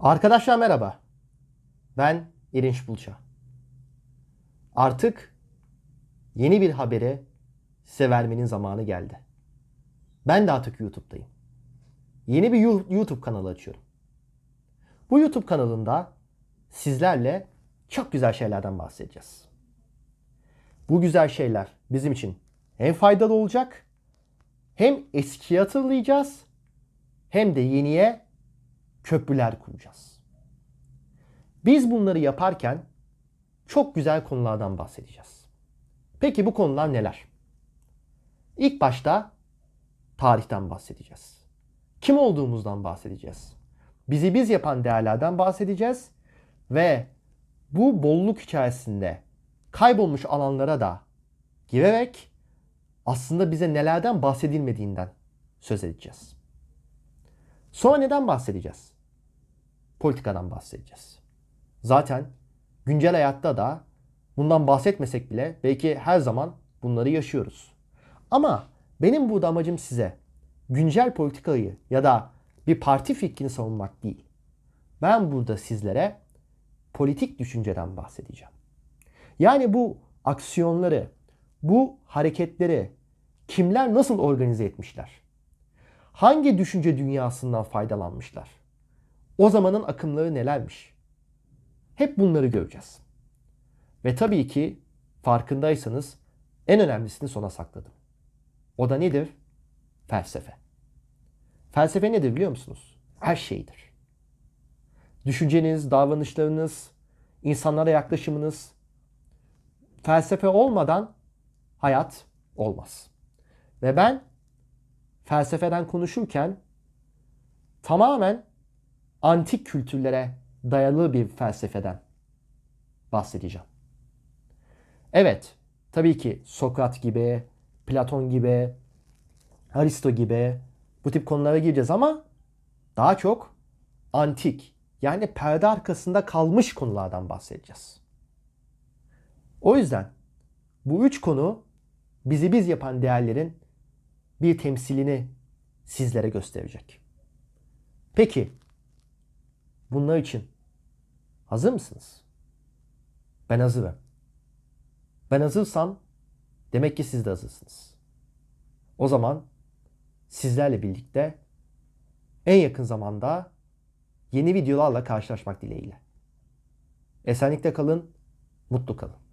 Arkadaşlar merhaba. Ben İrinç Bulça. Artık yeni bir haberi size vermenin zamanı geldi. Ben de artık YouTube'dayım. Yeni bir YouTube kanalı açıyorum. Bu YouTube kanalında sizlerle çok güzel şeylerden bahsedeceğiz. Bu güzel şeyler bizim için hem faydalı olacak, hem eskiyi hatırlayacağız, hem de yeniye köprüler kuracağız. Biz bunları yaparken çok güzel konulardan bahsedeceğiz. Peki bu konular neler? İlk başta tarihten bahsedeceğiz. Kim olduğumuzdan bahsedeceğiz. Bizi biz yapan değerlerden bahsedeceğiz ve bu bolluk hikayesinde kaybolmuş alanlara da girerek aslında bize nelerden bahsedilmediğinden söz edeceğiz. Sonra neden bahsedeceğiz? Politikadan bahsedeceğiz. Zaten güncel hayatta da bundan bahsetmesek bile belki her zaman bunları yaşıyoruz. Ama benim burada amacım size güncel politikayı ya da bir parti fikrini savunmak değil. Ben burada sizlere politik düşünceden bahsedeceğim. Yani bu aksiyonları, bu hareketleri kimler nasıl organize etmişler? Hangi düşünce dünyasından faydalanmışlar? O zamanın akımları nelermiş? Hep bunları göreceğiz. Ve tabii ki farkındaysanız en önemlisini sona sakladım. O da nedir? Felsefe. Felsefe nedir biliyor musunuz? Her şeydir. Düşünceniz, davranışlarınız, insanlara yaklaşımınız. Felsefe olmadan hayat olmaz. Ve ben felsefeden konuşurken tamamen antik kültürlere dayalı bir felsefeden bahsedeceğim. Evet, tabii ki Sokrat gibi, Platon gibi, Aristo gibi bu tip konulara gireceğiz ama daha çok antik yani perde arkasında kalmış konulardan bahsedeceğiz. O yüzden bu üç konu bizi biz yapan değerlerin bir temsilini sizlere gösterecek. Peki bunlar için hazır mısınız? Ben hazırım. Ben hazırsam demek ki siz de hazırsınız. O zaman sizlerle birlikte en yakın zamanda yeni videolarla karşılaşmak dileğiyle. Esenlikte kalın, mutlu kalın.